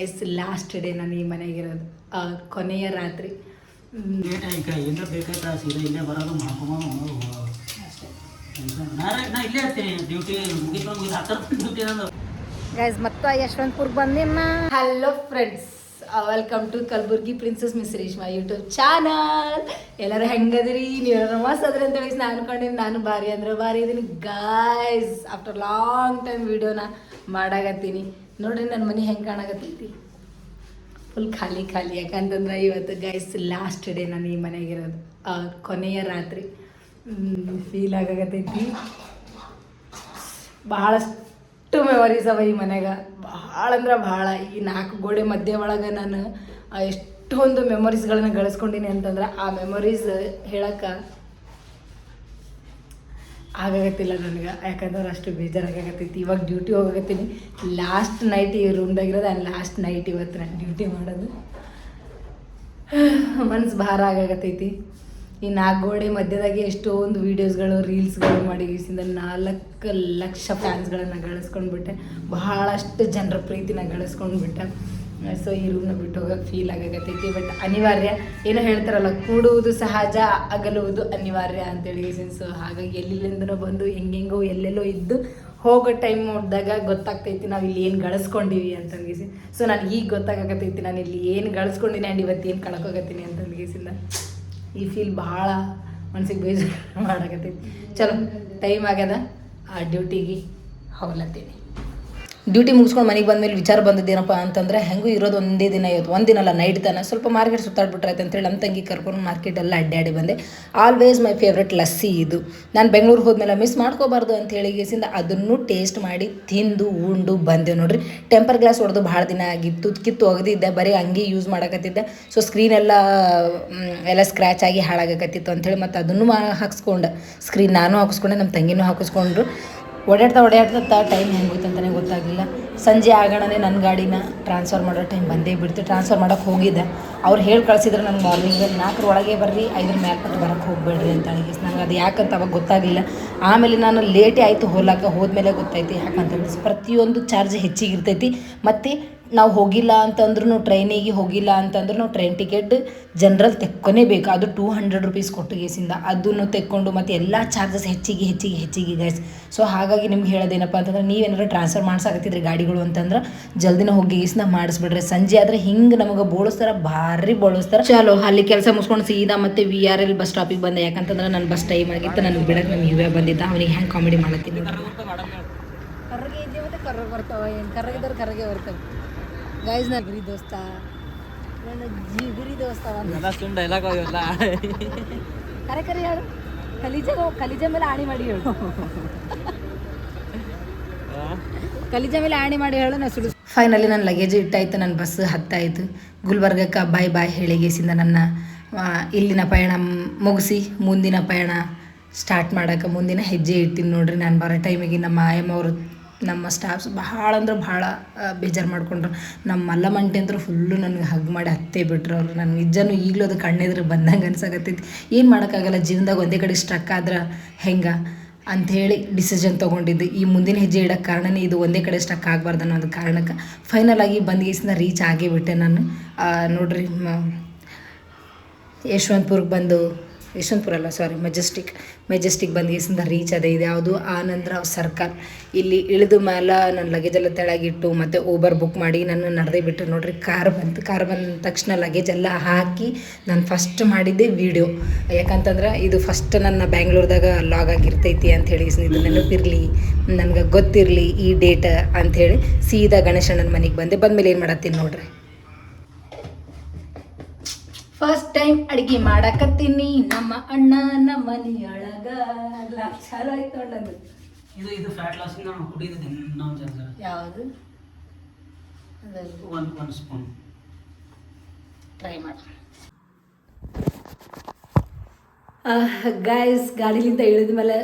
S last day ನಾನು ಈ ಮನೆಗಿರೋದು ಕೊನೆಯ ರಾತ್ರಿ ಏನಾರ ಬೇಕಾಯ್ತಾ ಸೀದಾ ಇಲ್ಲೇ ಬರೋದು ಅಷ್ಟೇ ನಾ ಇಲ್ಲೇ ಇರ್ತೀನಿ ಡ್ಯೂಟಿ ಮುಗಿತು ಮುಗಿದು ಡ್ಯೂಟಿ ಮತ್ತೆ hello friends welcome to Kalaburagi princess miss Reshma YouTube channel ಎಲ್ಲರೂ ಹೆಂಗದಿರಿ ನೀವು ಮಸ್ತ್ ಅದ್ರಿ ಅಂತ ಹೇಳಿ ನಾನು ಅನ್ಕೊಂಡಿನಿ ನಾನು ಭಾರಿ ಅಂದ್ರೆ ಭಾರಿ ಇದೀನಿ ಗಾಯ್ಸ್ ಆಫ್ಟರ್ ಲಾಂಗ್ ಟೈಮ್ ವಿಡಿಯೋನ ಮಾಡಾಕತ್ತೀನಿ ನೋಡ್ರಿ ನನ್ನ ಮನೆ ಹೆಂಗೆ ಕಾಣಕತ್ತೈತಿ. ಫುಲ್ ಖಾಲಿ ಖಾಲಿ. ಯಾಕಂತಂದ್ರೆ ಇವತ್ತು ಗೈಸ್ ಲಾಸ್ಟ್ ಡೇ ನಾನು ಈ ಮನೆಗಿರೋದು. ಆ, ಕೊನೆಯ ರಾತ್ರಿ. ಫೀಲ್ ಆಗಕತ್ತೈತಿ. ಭಾಳಷ್ಟು ಮೆಮೊರೀಸ್ ಅವ ಈ ಮನೆಗ. ಭಾಳ ಅಂದ್ರೆ ಭಾಳ ಈ ನಾಲ್ಕು ಗೋಡೆ ಮಧ್ಯೆ ಒಳಗೆ ನಾನು ಎಷ್ಟೊಂದು ಮೆಮೊರೀಸ್ಗಳನ್ನ ಗಳಿಸ್ಕೊಂಡಿನಿ ಅಂತಂದ್ರೆ ಆ ಮೆಮೊರೀಸ್ ಹೇಳಕ್ಕೆ ಆಗಾಗತ್ತಿಲ್ಲ ನನಗೆ. ಯಾಕಂದ್ರೆ ಅಷ್ಟು ಬೇಜಾರಾಗತ್ತೈತಿ ಇವಾಗ ಡ್ಯೂಟಿ ಹೋಗಕತ್ತೀನಿ. ಲಾಸ್ಟ್ ನೈಟ್ ಈ ರೂಮ್ದಾಗಿರೋದು ಆ್ಯಂಡ್ ಲಾಸ್ಟ್ ನೈಟ್ ಇವತ್ತು ನಾನು ಡ್ಯೂಟಿ ಮಾಡೋದು. ಮನ್ಸು ಭಾರ ಆಗಾಗತ್ತೈತಿ ಈ ನಾಲ್ಕು ಗೋಡೆ ಮಧ್ಯದಾಗೆ ಎಷ್ಟೊಂದು ವೀಡಿಯೋಸ್ಗಳು ರೀಲ್ಸ್ಗಳು ಮಾಡಿ ಈಸಿಂದ ನಾಲ್ಕು ಲಕ್ಷ ಫ್ಯಾನ್ಸ್ಗಳನ್ನು ಗಳಿಸ್ಕೊಂಡ್ಬಿಟ್ಟೆ. ಬಹಳಷ್ಟು ಜನರ ಪ್ರೀತಿನ ಗಳಿಸ್ಕೊಂಡ್ಬಿಟ್ಟೆ. ಸೊ ಈ ರೂಮ್ನ ಬಿಟ್ಟು ಹೋಗೋಕೆ ಫೀಲ್ ಆಗಕತ್ತೈತಿ ಬಟ್ ಅನಿವಾರ್ಯ. ಏನೋ ಹೇಳ್ತಾರಲ್ಲ, ಕೂಡುವುದು ಸಹಜ, ಅಗಲುವುದು ಅನಿವಾರ್ಯ ಅಂತೇಳಿ ಸೊ ಹಾಗಾಗಿ ಎಲ್ಲಿಂದನೋ ಬಂದು, ಹೆಂಗೆಂಗೋ, ಎಲ್ಲೆಲ್ಲೋ ಇದ್ದು ಹೋಗೋ ಟೈಮ್ ನೋಡಿದಾಗ ಗೊತ್ತಾಗ್ತೈತಿ ನಾವು ಇಲ್ಲಿ ಏನು ಗಳಿಸ್ಕೊಂಡಿವಿ ಅಂತ ಅನ್ಗಿಸಿ. ಸೊ ನಾನು ಈಗ ಗೊತ್ತಾಗಕತ್ತೈತಿ, ನಾನು ಇಲ್ಲಿ ಏನು ಗಳಿಸ್ಕೊಂಡಿನಿ ಆ್ಯಂಡ್ ಇವತ್ತು ಏನು ಕಳ್ಕೊಗತ್ತೀನಿ ಅಂತ ಅನ್ಗಿಸಿಲ್ಲ ಈ ಫೀಲ್ ಭಾಳ ಮನ್ಸಿಗೆ ಬೇಜಾರು ಮಾಡಕತ್ತೈತಿ. ಚಲೋ ಟೈಮ್ ಆಗ್ಯದ? ಆ ಡ್ಯೂಟಿಗೆ ಹೋಗ್ಲತ್ತೀನಿ. ಡ್ಯೂಟಿ ಮುಗಿಸ್ಕೊಂಡು ಮನೆಗೆ ಬಂದಮೇಲೆ ವಿಚಾರ ಬಂದಿದ್ದೇನಪ್ಪ ಅಂತಂದ್ರೆ, ಹೆಂಗೂ ಇರೋದು ಒಂದೇ ದಿನ ಇವತ್ತು, ಒಂದು ದಿನ ಅಲ್ಲ ನೈಟ್ ತನ ಸ್ವಲ್ಪ ಮಾರ್ಕೆಟ್ ಸುತ್ತಾಡ್ಬಿಟ್ರಾಯ್ತು ಅಂತೇಳಿ ನಮ್ಮ ತಂಗಿ ಕರ್ಕೊಂಡು ಮಾರ್ಕೆಟ್ ಎಲ್ಲ ಅಡ್ಡಾಡಿ ಬಂದೆ. ಆಲ್ವೇಸ್ ಮೈ ಫೇವ್ರೆಟ್ ಲಸ್ಸಿ ಇದು. ನಾನು ಬೆಂಗಳೂರು ಹೋದ್ಮೇಲೆ ಮಿಸ್ ಮಾಡ್ಕೋಬಾರ್ದು ಅಂತ ಹೇಳಿ ಗೇಸಿಂದ ಅದನ್ನು ಟೇಸ್ಟ್ ಮಾಡಿ ತಿಂದು, ಉಂಡು, ಬಂದೆ. ನೋಡ್ರಿ ಟೆಂಪರ್ ಗ್ಲಾಸ್ ಹೊಡೆದು ಭಾಳ ದಿನ ಆಗಿತ್ತು. ಕಿತ್ತು ಒಗೆದಿದ್ದೆ, ಬರೀ ಹಂಗೆ ಯೂಸ್ ಮಾಡಕತ್ತಿದ್ದೆ. ಸೊ ಸ್ಕ್ರೀನ್ ಎಲ್ಲ ಎಲ್ಲ ಸ್ಕ್ರ್ಯಾಚ್ ಆಗಿ ಹಾಳಾಗಕತ್ತಿತ್ತು ಅಂತೇಳಿ ಮತ್ತು ಅದನ್ನು ಹಾಕ್ಸ್ಕೊಂಡೆ. ಸ್ಕ್ರೀನ್ ನಾನು ಹಾಕಿಸ್ಕೊಂಡೆ, ನಮ್ಮ ತಂಗಿನೂ ಹಾಕಿಸ್ಕೊಂಡ್ರು. ಓಡಾಡ್ತಾ ಓಡಾಡ್ತಾ ಟೈಮ್ ಹೆಂಗೋಯ್ತು ಅಂತಲೇ ಗೊತ್ತಾಗಲಿಲ್ಲ. ಸಂಜೆ ಆಗೋಣನೆ ನನ್ನ ಗಾಡಿನ ಟ್ರಾನ್ಸ್ಫರ್ ಮಾಡೋ ಟೈಮ್ ಬಂದೇ ಬಿಡ್ತು. ಟ್ರಾನ್ಸ್ಫರ್ ಮಾಡೋಕೆ ಹೋಗಿದ್ದೆ. ಅವ್ರು ಹೇಳಿ ಕಳಿಸಿದ್ರು ನನ್ನ ಮಾರ್ನಿಂಗ್ ನಾಲ್ಕರ ಒಳಗೆ ಬರ್ರಿ, ಐದರ ಮೇಲ್ಪಟ್ಟು ಬರೋಕ್ಕೆ ಹೋಗಬೇಡ್ರಿ ಅಂತ ಹೇಳಿ. ನಂಗೆ ಅದು ಯಾಕಂತ ಅವಾಗ ಗೊತ್ತಾಗಲಿಲ್ಲ. ಆಮೇಲೆ ನಾನು ಲೇಟೇ ಆಯಿತು ಹೋಲಾಕ ಹೋದ್ಮೇಲೆ ಗೊತ್ತಾಯ್ತು ಯಾಕಂತಂದ್ರೆ ಪ್ರತಿಯೊಂದು ಚಾರ್ಜ್ ಹೆಚ್ಚಿಗೆ ಇರ್ತೈತಿ ಮತ್ತು ನಾವು ಹೋಗಿಲ್ಲ ಅಂತಂದ್ರೂ ಟ್ರೈನಿಗೆ ಹೋಗಿಲ್ಲ ಅಂತಂದ್ರೂ ನಾವು ಟ್ರೈನ್ ಟಿಕೆಟ್ ಜನರಲ್ ತೆಕ್ಕೊನೇಬೇಕು ಅದು ಟೂ ಹಂಡ್ರೆಡ್ ರುಪೀಸ್ ಕೊಟ್ಟು ಗೇಸಿಂದ. ಅದನ್ನು ತೆಕ್ಕೊಂಡು ಮತ್ತು ಎಲ್ಲ ಚಾರ್ಜಸ್ ಹೆಚ್ಚಿಗೆ ಹೆಚ್ಚಿಗೆ ಹೆಚ್ಚಿಗೆ ಗೈಸ್ ಸೊ ಹಾಗಾಗಿ ನಿಮ್ಗೆ ಹೇಳೋದೇನಪ್ಪ ಅಂತಂದ್ರೆ ನೀವೇನಾದ್ರು ಟ್ರಾನ್ಸ್ಫರ್ ಮಾಡ್ಸಾಕತ್ತಿದ್ರಿ ಗಾಡಿಗಳು ಅಂತಂದ್ರೆ ಜಲ್ದಿನ ಹೋಗಿ ಗೀಸ್ನ ಮಾಡಿಸ್ಬಿಡ್ರಿ. ಸಂಜೆ ಆದರೆ ಹಿಂಗೆ ನಮಗೆ ಬೋಳಿಸ್ತಾರ ಭಾರಿ ಬೋಳಿಸ್ತಾರ. ಚಲೋ ಅಲ್ಲಿ ಕೆಲಸ ಮುಗಿಸ್ಕೊಂಡು ಸೀದಾ ಮತ್ತೆ ವಿ ಆರ್ ಎಲ್ ಬಸ್ ಸ್ಟಾಪಿಗೆ ಬಂದೆ. ಯಾಕಂತಂದ್ರೆ ನನ್ನ ಬಸ್ ಟೈಮ್ ಆಗಿತ್ತು ನನಗೆ ಬಿಡಕ್ಕೆ ನಾನು ಇವೇ ಬಂದಿದ್ದ ಅವನಿಗೆ ಹೆಂಗೆ ಕಾಮಿಡಿ ಮಾಡತ್ತೀನಿ. ಕರ್ರಗೆ ಇದ್ದೀವಿ ಮತ್ತೆ ಕರ್ರಗೆ ಬರ್ತಾವ ಏನು ಕರ್ರಗಿದ್ರೆ ಕರ್ರಗೆ ಬರ್ತವೆ. ಗೈಸ್ ನಾ ಗುರಿ ದೋಸ್ತ. ನನ್ನ ಜಿಗುರಿ ದೋಸ್ತ ಎಲ್ಲ ಸುಮ್ ಡೈಲಾಗ್ ಅವೆಲ್ಲ ಕರೆ ಕರೆ ಹೇಳು. ಕಲಿಜ ಕಲಿಜ ಮೇಲೆ ಆಣಿ ಮಾಡಿ ಹೇಳು. ಕಲಿಜ ಮೇಲೆ ಆಣಿ ಮಾಡಿ ಹೇಳು ನಾ ಸುಡು ಫೈನಲಿ ನನ್ನ ಲಗೇಜ್ ಇಟ್ಟಾಯ್ತು ನನ್ನ ಬಸ್ ಹತ್ತಾಯಿತು. ಗುಲ್ಬರ್ಗಕ್ಕ ಬಾಯ್ ಬಾಯ್ ಹೇಳಿಗೆಸಿಂದ ನನ್ನ ಇಲ್ಲಿನ ಪಯಣ ಮುಗಿಸಿ ಮುಂದಿನ ಪಯಣ ಸ್ಟಾರ್ಟ್ ಮಾಡೋಕೆ ಮುಂದಿನ ಹೆಜ್ಜೆ ಇಟ್ಟಿನಿ ನೋಡ್ರಿ. ನಾನು ಬರೋ ಟೈಮಿಗೆ ನಮ್ಮ ಆಯಮ್ಮ ಅವರು ನಮ್ಮ ಸ್ಟಾಫ್ಸ್ ಭಾಳ ಅಂದ್ರೆ ಭಾಳ ಬೇಜಾರು ಮಾಡ್ಕೊಂಡ್ರು. ನಮ್ಮ ಮಲ್ಲಮಂಟೆ ಅಂತೂ ಫುಲ್ಲು ನನಗೆ ಹಗ್ ಮಾಡಿ ಹತ್ತೇ ಬಿಟ್ರು. ಅವರು ನನ್ನ ನಿಜನೂ ಈಗಲೂ ಅದು ಕಣ್ಣೆದ್ರೆ ಬಂದಂಗೆ ಅನ್ಸಾಕತ್ತೈತಿ. ಏನು ಮಾಡೋಕ್ಕಾಗಲ್ಲ, ಜೀವನದಾಗ ಒಂದೇ ಕಡೆ ಸ್ಟ್ರಕ್ ಆದ್ರೆ ಹೆಂಗೆ? ಅಂಥೇಳಿ ಡಿಸಿಷನ್ ತೊಗೊಂಡಿದ್ದು. ಈ ಮುಂದಿನ ಹೆಜ್ಜೆ ಇಡೋಕ್ಕೆ ಕಾರಣನೇ ಇದು ಒಂದೇ ಕಡೆ ಸ್ಟಕ್ ಆಗಬಾರ್ದು ಅನ್ನೋದು ಕಾರಣಕ್ಕೆ ಫೈನಲ್ ಆಗಿ ಬಂದ್ಗೀಸಿಂದ ರೀಚ್ ಆಗೇ ಬಿಟ್ಟೆ ನಾನು. ನೋಡ್ರಿ ಯಶವಂತಪುರಕ್ಕೆ ಬಂದು ಯಶವಂತಪುರ ಅಲ್ಲ ಸಾರಿ ಮೆಜೆಸ್ಟಿಕ್ ಮೆಜೆಸ್ಟಿಕ್ ಬಂದ್ಗೀಸಿಂದ ರೀಚ್ ಅದೇ ಇದೆ. ಯಾವುದು ಆನಂದರಾವ್ ಸರ್ಕಲ್. ಇಲ್ಲಿ ಇಳಿದ ಮೇಲೆ ನನ್ನ ಲಗೇಜ್ ಎಲ್ಲ ತೆಳಗಿಟ್ಟು ಮತ್ತು ಓಬರ್ ಬುಕ್ ಮಾಡಿ ನಾನು ನಡೆದೇ ಬಿಟ್ಟು ನೋಡಿರಿ ಕಾರ್ ಬಂತು. ಕಾರ್ ಬಂದ ತಕ್ಷಣ ಲಗೇಜ್ ಎಲ್ಲ ಹಾಕಿ ನಾನು ಫಸ್ಟ್ ಮಾಡಿದ್ದೆ ವೀಡಿಯೋ ಯಾಕಂತಂದ್ರೆ ಇದು ಫಸ್ಟ್ ನನ್ನ ಬ್ಯಾಂಗ್ಳೂರ್ದಾಗ ಲಾಗ್ ಆಗಿರ್ತೈತಿ ಅಂಥೇಳಿ ಇದು ನೆನಪಿರಲಿ, ನನಗೆ ಗೊತ್ತಿರಲಿ ಈ ಡೇಟ್ ಅಂಥೇಳಿ ಸೀದಾ ಗಣೇಶಣ್ಣನ ಮನೆಗೆ ಬಂದೆ. ಬಂದಮೇಲೆ ಏನು ಮಾಡತ್ತೀನಿ ನೋಡ್ರಿ? ಫಸ್ಟ್ ಟೈಮ್ ಅಡಿಗೆ ಮಾಡಕತ್ತೀನಿ ನಮ್ಮ ಅಣ್ಣನ ಮನೆಯೊಳಗ. ಚಲೋ ಆಯ್ತು ಅಣ್ಣದು ಇದು ಇದು ಫ್ಯಾಟ್ ಲಾಸ್ ನಾನು ಕುಡಿದಿದ್ದೆ ನಾವು ಜನ ಯಾವುದು? ಒಂದು ಒಂದು ಸ್ಪೂನ್ ಟ್ರೈ ಮಾಡಿ. ಗಾಯ್ಸ್ ಗಾಡಿಲಿಂದ ಇಳಿದ ಮೇಲೆ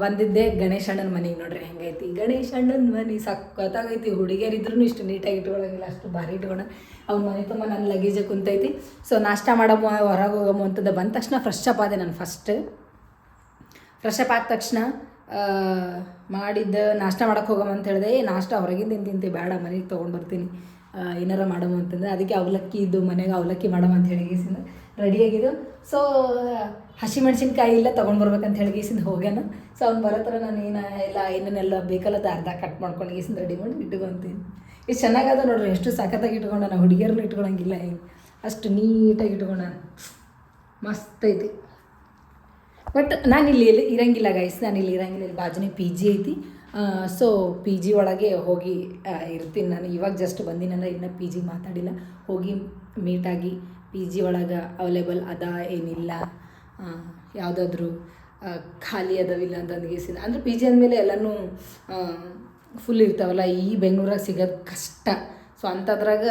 ಬಂದಿದ್ದೆ ಗಣೇಶ ಅಣ್ಣನ ಮನೆಗೆ ನೋಡ್ರಿ, ಹೆಂಗೈತಿ. ಗಣೇಶ ಅಣ್ಣನ ಮನೆ ಸಖತ್ತಾಗೈತಿ ಹುಡುಗಿಯರಿದ್ರೂ ಇಷ್ಟು ನೀಟಾಗಿ ಇಟ್ಕೊಳ್ಳೋಂಗಿಲ್ಲ ಅಷ್ಟು ಭಾರಿ ಇಟ್ಕೊಳ ಅವ್ನ ಮನೆ ತುಂಬ ನನ್ನ ಲಗೇಜ್ ಕುಂತೈತಿ. ಸೊ ನಾಷ್ಟ ಮಾಡಮ್ಮ, ಹೊರಗೆ ಹೋಗೋ ಅಂತಂದ ಬಂದ ತಕ್ಷಣ ಫ್ರೆಶ್ ಅಪ್ ಆದೆ ನಾನು ಫಸ್ಟ್ ಫ್ರೆಶ್ ಅಪ್ ಆದ ತಕ್ಷಣ ಮಾಡಿದ್ದ ನಾಷ್ಟ ಮಾಡೋಕೆ ಹೋಗಮ್ಮ ಅಂತ ಹೇಳಿದೆ, ಏ, ನಾಷ್ಟ ಹೊರಗಿಂದ ತಿಂತೀನಿ ಬೇಡ, ಮನೆಗೆ ತೊಗೊಂಡು ಬರ್ತೀನಿ. ಏನಾರ ಮಾಡಮ್ಮ ಅಂತಂದ್ರೆ ಅದಕ್ಕೆ ಅವಲಕ್ಕಿ ಇದ್ದು ಮನೆಗೆ ಅವಲಕ್ಕಿ ಮಾಡಮ್ಮ ಅಂತ ಹೇಳಿ ರೆಡಿಯಾಗಿದ್ದು ಸೊ ಹಸಿಮೆಣ್ಸಿನ್ಕಾಯಿ ಇಲ್ಲ, ತೊಗೊಂಡು ಬರ್ಬೇಕಂತ ಹೇಳಿ ಗೀಸಿಂದ ಹೋಗ್ಯಾನ. ಸೊ ಅವ್ನು ಬರತ್ರ ನಾನು ಏನು, ಎಲ್ಲ ಏನೇನೆಲ್ಲ ಬೇಕಲ್ಲ ಅದು ಅರ್ಧ ಕಟ್ ಮಾಡ್ಕೊಂಡು ಗೀಸಿಂದ ರೆಡಿ ಮಾಡಿ ಇಟ್ಕೊಂತೀನಿ. ಎಷ್ಟು ಚೆನ್ನಾಗದ ನೋಡ್ರಿ, ಎಷ್ಟು ಸಖತ್ತಾಗಿ ಇಟ್ಕೊಂಡ ನಾನು ಹುಡುಗಿಯರನ್ನ ಇಟ್ಕೊಳಂಗಿಲ್ಲ ಹೆಂಗೆ ಅಷ್ಟು ನೀಟಾಗಿ ಇಟ್ಕೊಂಡ ಮಸ್ತ್ ಐತಿ. ಬಟ್ ನಾನು ಇಲ್ಲಿ ಇರಂಗಿಲ್ಲ ಗೈಸ್ ನಾನು ಇಲ್ಲಿ ಇರಂಗಿಲ್ಲ, ಇಲ್ಲಿ ಬಾಜುನೇ ಪಿ ಜಿ ಐತಿ. ಸೊ ಪಿ ಜಿ ಒಳಗೆ ಹೋಗಿ ಇರ್ತೀನಿ ನಾನು. ಇವಾಗ ಜಸ್ಟ್ ಬಂದಿನಂದ್ರೆ ಇನ್ನೂ ಪಿ ಜಿ ಮಾತಾಡಿಲ್ಲ. ಹೋಗಿ ಮೀಟಾಗಿ ಪಿ ಜಿ ಒಳಗೆ ಅವೈಲೇಬಲ್ ಅದ ಏನಿಲ್ಲ. ಯಾವುದಾದ್ರೂ ಖಾಲಿ ಅದಾವಿಲ್ಲ ಅಂತ ಅಂದ್ಗೇಸಿದ ಅಂದ್ರೆ ಪಿ ಜಿ ಅಂದಮೇಲೆ ಎಲ್ಲನೂ ಫುಲ್ ಇರ್ತಾವಲ್ಲ, ಈ ಬೆಂಗಳೂರಾಗ ಸಿಗೋದು ಕಷ್ಟ. ಸೊ ಅಂಥದ್ರಾಗ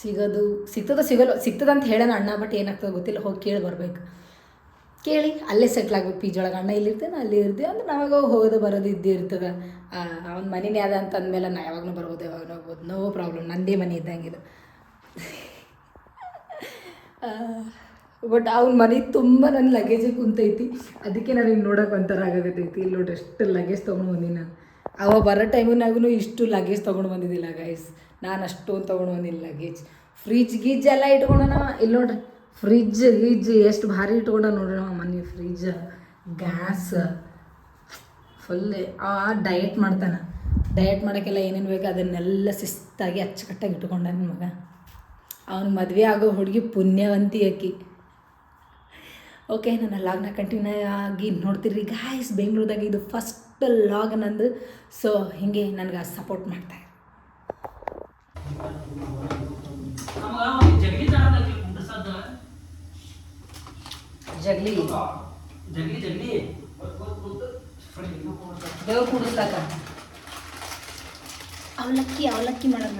ಸಿಗೋದು, ಸಿಗ್ತದ ಸಿಗಲ್ಲ ಸಿಗ್ತದ ಅಂತ ಹೇಳೋಣ ಅಣ್ಣ ಬಟ್ ಏನಾಗ್ತದೆ ಗೊತ್ತಿಲ್ಲ, ಹೋಗಿ ಕೇಳಿ ಬರಬೇಕು. ಕೇಳಿ, ಅಲ್ಲೇ ಸೆಟ್ಲ್ ಆಗ್ಬೇಕು ಪಿ ಜಿ ಒಳಗೆ. ಅಣ್ಣ ಇಲ್ಲಿರ್ತೇನೆ ಅಲ್ಲಿ ಇರ್ತೀವಿ ಅಂದ್ರೆ ನಾವಾಗ ಹೋಗೋದು ಬರೋದು ಇದ್ದೇ ಇರ್ತದೆ. ಅವ್ನ ಮನೆನೇ ಅದ ಅಂತ ಅಂದಮೇಲೆ ನಾ ಯಾವಾಗಲೂ ಬರ್ಬೋದು ಯಾವಾಗ ಹೋಗ್ಬೋದು ನೋ ಪ್ರಾಬ್ಲಮ್ ನಂದೇ ಮನೆ ಇದ್ದಂಗೆ ಬಟ್ ಅವ್ನ ಮನೆ ತುಂಬ ನನ್ನ ಲಗೇಜ್ ಕುಂತೈತಿ. ಅದಕ್ಕೆ ನಾನು ಹಿಂಗೆ ನೋಡೋಕೆ ಒಂಥರ ಆಗತೈತಿ ಇಲ್ಲಿ ನೋಡ್ರಿ ಎಷ್ಟು ಲಗೇಜ್ ತೊಗೊಂಡು ಬಂದೀನಿ ನಾನು. ಅವ ಬರೋ ಟೈಮಿನಾಗೂ ಇಷ್ಟು ಲಗೇಜ್ ತೊಗೊಂಡು ಬಂದಿದ್ದಿಲ್ಲ ಗೈಸ್ ನಾನು ಅಷ್ಟೊಂದು ತೊಗೊಂಡು ಬಂದಿಲ್ಲ ಲಗೇಜ್ ಫ್ರಿಜ್ ಗೀಜ್ ಎಲ್ಲ ಇಟ್ಕೊಂಡನ ಇಲ್ಲಿ ನೋಡ್ರಿ ಫ್ರಿಜ್ ಗೀಜ್ ಎಷ್ಟು ಭಾರಿ ಇಟ್ಕೊಂಡ ನೋಡ್ರಿ ನಮ್ಮ ಮನೆ ಫ್ರಿಜ್ ಗ್ಯಾಸ್ ಫುಲ್ ಆ ಡಯಟ್ ಮಾಡ್ತಾನೆ. ಡಯಟ್ ಮಾಡೋಕ್ಕೆಲ್ಲ ಏನೇನು ಬೇಕು ಅದನ್ನೆಲ್ಲ ಶಿಸ್ತಾಗಿ ಅಚ್ಚುಕಟ್ಟಾಗಿ ಇಟ್ಕೊಂಡ ನನ್ನ ಮಗ. ಅವನು ಮದುವೆ ಆಗೋ ಹುಡುಗಿ ಪುಣ್ಯವಂತಿ ಅಕ್ಕಿ. ಓಕೆ ನನ್ನ ಲಾಗ್ನ ಕಂಟಿನ್ಯೂ ಆಗಿ ನೋಡ್ತೀರಿ ಗಾಯ್ಸ್ ಬೆಂಗಳೂರದಾಗ ಇದು ಫಸ್ಟ್ ಲಾಗ್ ನಂದು. ಸೊ ಹೀಗೆ ನನಗೆ ಸಪೋರ್ಟ್ ಮಾಡ್ತಾರೆ ಜಗಲಿ ತರದಕ್ಕೆ ಕುಂಡ್ರಸದ ಜಗಲಿ. ಜಗಲಿ ಜಗಲಿ. ದೇವ್ರು ಕುಡಿಸ್ತಾಕ ಅವಲಕ್ಕಿ ಅವಲಕ್ಕಿ ಮಾಡೋದು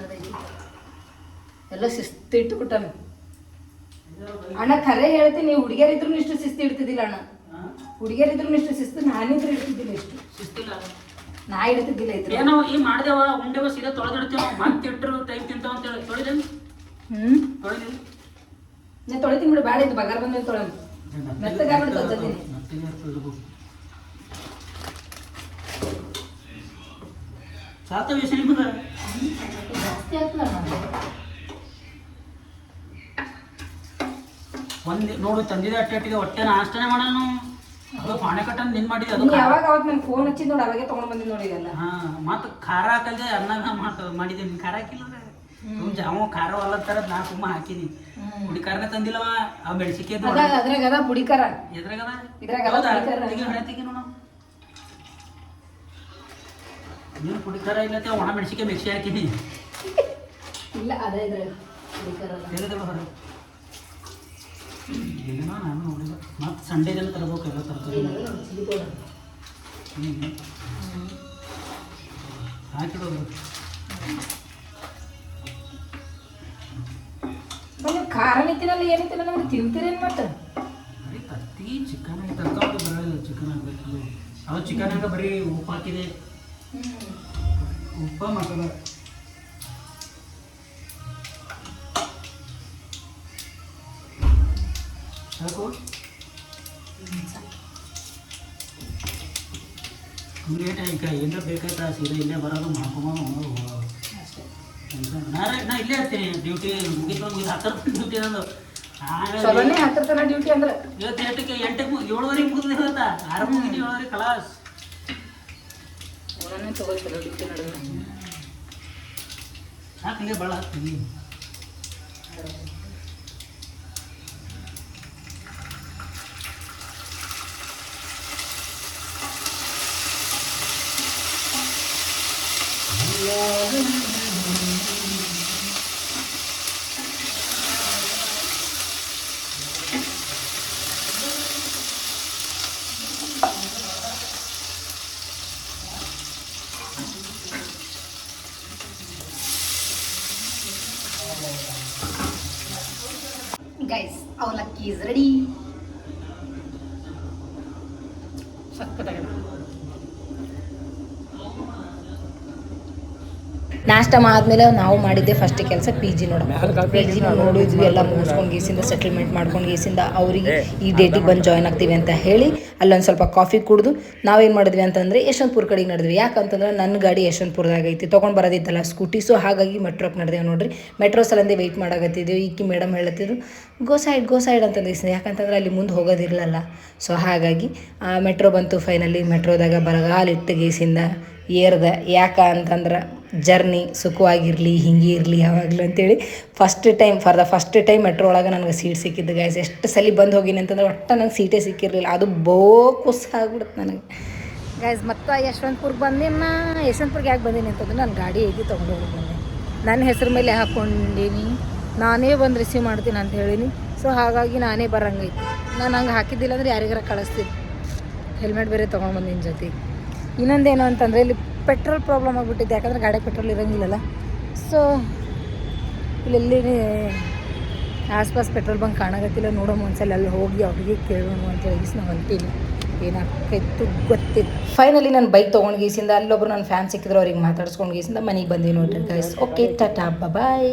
ಎಲ್ಲ ಶಿಸ್ತು ಇಟ್ಬಿಟ್ಟಾನ ಅಣ್ಣ ಖರೆ ಹೇಳ್ತೀನಿ ಹುಡುಗಿಯರಿದ್ರು ಇಷ್ಟು ಶಿಸ್ತು ಇಡ್ತಿದ್ದಿಲ್ಲ ಅಣ್ಣ. ಹುಡುಗಿಯರಿದ್ರು ಇಷ್ಟು ಶಿಸ್ತು ನಾನಿದ್ರು ಇಡ್ತಿದ್ದಿಲ್ಲ ಇಷ್ಟು. ಶಿಸ್ತಿಲ್ಲ ನಾ ಇಡ್ತಿದ್ದಿಲ್ಲ ಇದ್ರು ಏನೋ ಈ ಮಾಡ್ದೇವ ಉಂಡೆವ ಸೀದಾ ತೊಳೆದಿಡ್ತೇವ ಮತ್ತೆ ಇಟ್ಟರು ಟೈಮ್ ತಿಂತಾವ ಅಂತ ಹೇಳಿ ತೊಳೆದೇನು ಹ್ಞೂ ತೊಳೆದಿಲ್ಲ ನಾ ತೊಳಿತೀನಿ ಬಿಡು ಬೇಡ ಇದು ಬಗಾರ ಬಂದ ತೊಳೆ ಮೆತ್ತಗಾಗ್ಬಿಡ್ತದೆ ತೊಳ್ತೀನಿ ಸಾತ ವಿಷಯ ಜಾಸ್ತಿ ಆಗ್ತಲ್ಲ ಒಂದ್ ನೋಡು ತಂದಿದೆ ಅಟ್ಟೆ ಅಟ್ಟಿಗೆ ಹೊಟ್ಟೆ ನಾಷ್ಟನೇ ಮಾಡೋಣ ಅದು ಪಾಣೆ ಕಟ್ಟನ್ ನಿನ್ ಮಾಡಿದೆ ಅದು ನೀ ಯಾವಾಗ ಅವತ್ತು ನಂಗೆ ಫೋನ್ ಹಚ್ಚಿದ್ ನೋಡಿ ಅವಾಗೆ ತೊಗೊಂಡು ಬಂದಿದ್ದು ನೋಡಿ ಇದೆಲ್ಲ. ಹಾ ಮತ್ತ ಖಾರ ಹಾಕಲ್ದೆ ಅನ್ನ ಮಾಡ್ತ ಮಾಡಿದ್ದೀನಿ ಖಾರ ಹಾಕಿಲ್ಲ ಸುಮ್ ಜಾವ ಖಾರ ಅಲ್ಲ ತರದ್ ನಾ ಸುಮ್ಮ ಹಾಕಿನಿ ಹುಡಿ ಖಾರನ ತಂದಿಲ್ಲವ ಆ ಅದ ಅದ್ರಾಗ ಅದ ಪುಡಿಕಾರ ಎದ್ರಾಗದ? ಇದ್ರಾಗ ಅದ? ಪುಡಿ ಖಾರ. ತೆಗಿ ಹಣೆ ನೀನು ಪುಡಿ ಖಾರ ಇಲ್ಲತ್ತೆ ಒಣ ಮೆಣಸಿಕೆ ಮಿಕ್ಸಿ ಹಾಕಿನಿ ಇಲ್ಲ ಅದೇ ಇದ್ರಾಗ ಅದ. ಹೊರ ಏನೋ ನಾನು ನೋಡಿಲ್ಲ. ಮತ್ತೆ ಸಂಡೇ ದಿನ ತರಬೇಕು ಎಲ್ಲ ತರ್ತೀವಿ ನೋಡಿ ಹ್ಞೂ ಹಾಕಿಡೋದು ಖಾರ ನಿತ್ತಿನಲ್ಲಿ ಏನಿತ್ತಿಲ್ಲ ನಮ್ಗೆ ತಿಂತೀರೇನು ಮತ್ತೆ? ಬರೀ ತತ್ತಿ ಚಿಕನ್ ತರ್ಕೊಂಡು ಬರೋದು ಚಿಕನ್ ಆಗಬೇಕು ಚಿಕನ್ ಹಂಗೆ ಬರೀ ಉಪ್ಪು ಹಾಕಿದೆ. ಉಪ್ಪ ಮಸಾಲ. ರೇಟ್ ಈಗ ಏನಾರ ಬೇಕಾಯ್ತಾ? ಸೀದಾ ಇಲ್ಲೇ ಬರೋದು ಮಾಡ್ಕೊಂಬಂದು ಅಷ್ಟೇ. ನಾ ನಾ ಇಲ್ಲೇ ಇರ್ತೀನಿ. ಡ್ಯೂಟಿ ಮುಗಿತು ಮುಗಿದು ಹತ್ತರ ಡ್ಯೂಟಿ ನಂದು. ಚಲೋನೇ ತನ ಡ್ಯೂಟಿ ಅಂದ್ರೆ? ಇವತ್ತು ಎಂಟಕ್ಕೆ ಏಳುವರೆಗೆ ಮುಗಿದ್ರೆ ಇವತ್ತ? ಆರು ಮುಗಿದು ಏಳುವರೆಗೆ ಕಲಾಸ್ ತಗೋತಲ್ಲ ಡ್ಯೂಟಿ ನಡುವೆ. ಹಾಕಂಗೆ ಭಾಳ ಹಾಕ್ತೀನಿ ಗೈಸ್ ಅವಲಕ್ಕಿ ಇಸ್ ರೆಡಿ ಸಕ್ಕತ್ತಾಗಿದೆ ನಾಷ್ಟ ಆದಮೇಲೆ ನಾವು ಮಾಡಿದ್ದೆ ಫಸ್ಟ್ ಕೆಲಸ ಪಿ ಜಿ ನೋಡೋಣ. ಪಿ ಜಿ ನೋಡಿದ್ವಿ ಎಲ್ಲ ಮುಗಿಸ್ಕೊಂಡು ಗೀಸಿಂದ ಸೆಟಲ್ಮೆಂಟ್ ಮಾಡ್ಕೊಂಡು ಗೀಸಿಂದ ಅವರಿಗೆ ಈ ಡೇಟಿಗೆ ಬಂದು ಜಾಯ್ನ್ ಆಗ್ತೀವಿ ಅಂತ ಹೇಳಿ ಅಲ್ಲೊಂದು ಸ್ವಲ್ಪ ಕಾಫಿ ಕುಡಿದು ನಾವೇನು ಮಾಡಿದ್ವಿ ಅಂತಂದರೆ ಯಶವಂತಪುರ ಕಡೆಗೆ ನಡೆದ್ವಿ. ಯಾಕಂತಂದ್ರೆ ನನ್ನ ಗಾಡಿ ಯಶವಂತಪುರದಾಗ ಐತಿ ತೊಗೊಂಡು ಬರೋದಿತ್ತಲ್ಲ ಸ್ಕೂಟಿ ಸೊ ಹಾಗಾಗಿ ಮೆಟ್ರೋಕ್ಕೆ ನಡೆದೇವೆ ನೋಡ್ರಿ. ಮೆಟ್ರೋ ಸಲಂದೇ ವೆಯ್ಟ್ ಮಾಡಾಕತ್ತಿದ್ದೆವು ಈಕಿ ಮೇಡಮ್ ಹೇಳತ್ತಿದ್ರು ಗೋ ಸೈಡ್ ಗೋ ಸೈಡ್ ಅಂತ ಅಂದಿಸ್ದೆ ಯಾಕಂತಂದ್ರೆ ಅಲ್ಲಿ ಮುಂದೆ ಹೋಗೋದಿರಲಿಲ್ಲ. ಸೊ ಹಾಗಾಗಿ ಮೆಟ್ರೋ ಬಂತು ಫೈನಲಿ ಮೆಟ್ರೋದಾಗ ಬರಗಾಲಿಟ್ಟು ಗೀಸಿಂದ ಏರ್ದ. ಯಾಕ ಅಂತಂದ್ರೆ ಜರ್ನಿ ಸುಖವಾಗಿರಲಿ, ಹಿಂಗೆ ಇರಲಿ, ಯಾವಾಗಲೂ ಅಂತೇಳಿ first time for the first time metro ಒಳಗೆ ನನಗೆ ಸೀಟ್ ಸಿಕ್ಕಿದ್ದು ಗೈಸ್ ಎಷ್ಟು ಸಲ ಬಂದು ಹೋಗಿನಿ ಅಂತಂದ್ರೆ ಒಟ್ಟು ನಂಗೆ ಸೀಟೇ ಸಿಕ್ಕಿರಲಿಲ್ಲ. ಅದು ಬೋ ಕುಸ್ ಆಗ್ಬಿಡುತ್ತೆ ನನಗೆ. ಗೈಸ್ ಮತ್ತೆ ಯಶವಂತಪುರ್ಗೆ ಬಂದಿನ ಯಶವಂತಪುರ್ಗೆ ಯಾಕೆ ಬಂದೀನಿ ಅಂತಂದ್ರೆ ನಾನು ಗಾಡಿ ಹೋಗಿ ಬಂದೆ. ನನ್ನ ಹೆಸರು ಮೇಲೆ ಹಾಕ್ಕೊಂಡಿನಿ ನಾನೇ ಬಂದು ರಿಸೀವ್ ಮಾಡ್ತೀನಿ ಅಂತ ಹೇಳೀನಿ. ಸೊ ಹಾಗಾಗಿ ನಾನೇ ಬರಂಗೈತಿ. ನಾನು ಹಂಗೆ ಹಾಕಿದ್ದಿಲ್ಲ ಅಂದ್ರೆ ಯಾರಿಗಾರ ಕಳಿಸ್ತೀನಿ. ಹೆಲ್ಮೆಟ್ ಬೇರೆ ತೊಗೊಂಡು ಬಂದಿನ ಜೊತೆ ಇನ್ನೊಂದೇನು ಅಂತಂದರೆ ಇಲ್ಲಿ ಪೆಟ್ರೋಲ್ ಪ್ರಾಬ್ಲಮ್ ಆಗಿಬಿಟ್ಟಿದೆ, ಯಾಕಂದ್ರೆ ಗಾಡಿ ಪೆಟ್ರೋಲ್ ಇರೋಂಗಿಲ್ಲಲ್ಲ. ಸೊ ಇಲ್ಲೆಲ್ಲಿ ಆಸ್ಪಾಸ್ ಪೆಟ್ರೋಲ್ ಬಂಕ್ ಕಾಣಕತ್ತಿಲ್ಲ ನೋಡೋಣ ಒಂದ್ಸಲ ಅಲ್ಲಿ ಹೋಗಿ ಅವ್ರಿಗೆ ಕೇಳೋಣ ಅಂತ ಹೇಳಿ ನಾವು ಹೊಂಟೀನಿ ಏನಾಗ್ತೈತು ಗೊತ್ತಿಲ್ಲ. ಫೈನಲಿ ನಾನು ಬೈಕ್ ತೊಗೊಂಡು ಗೀಸಿಂದ, ಅಲ್ಲೊಬ್ರು ನನ್ನ ಫ್ಯಾನ್ ಸಿಕ್ಕಿದ್ರು, ಅವ್ರಿಗೆ ಮಾತಾಡ್ಸ್ಕೊಂಡು ಗೀಸಿಂದ ಮನೆಗೆ ಬಂದೀವಿ ನೋಡ್ರಿ ಗೈಸ್ ಓಕೆ ಟಾಟಾ ಬಾಯ್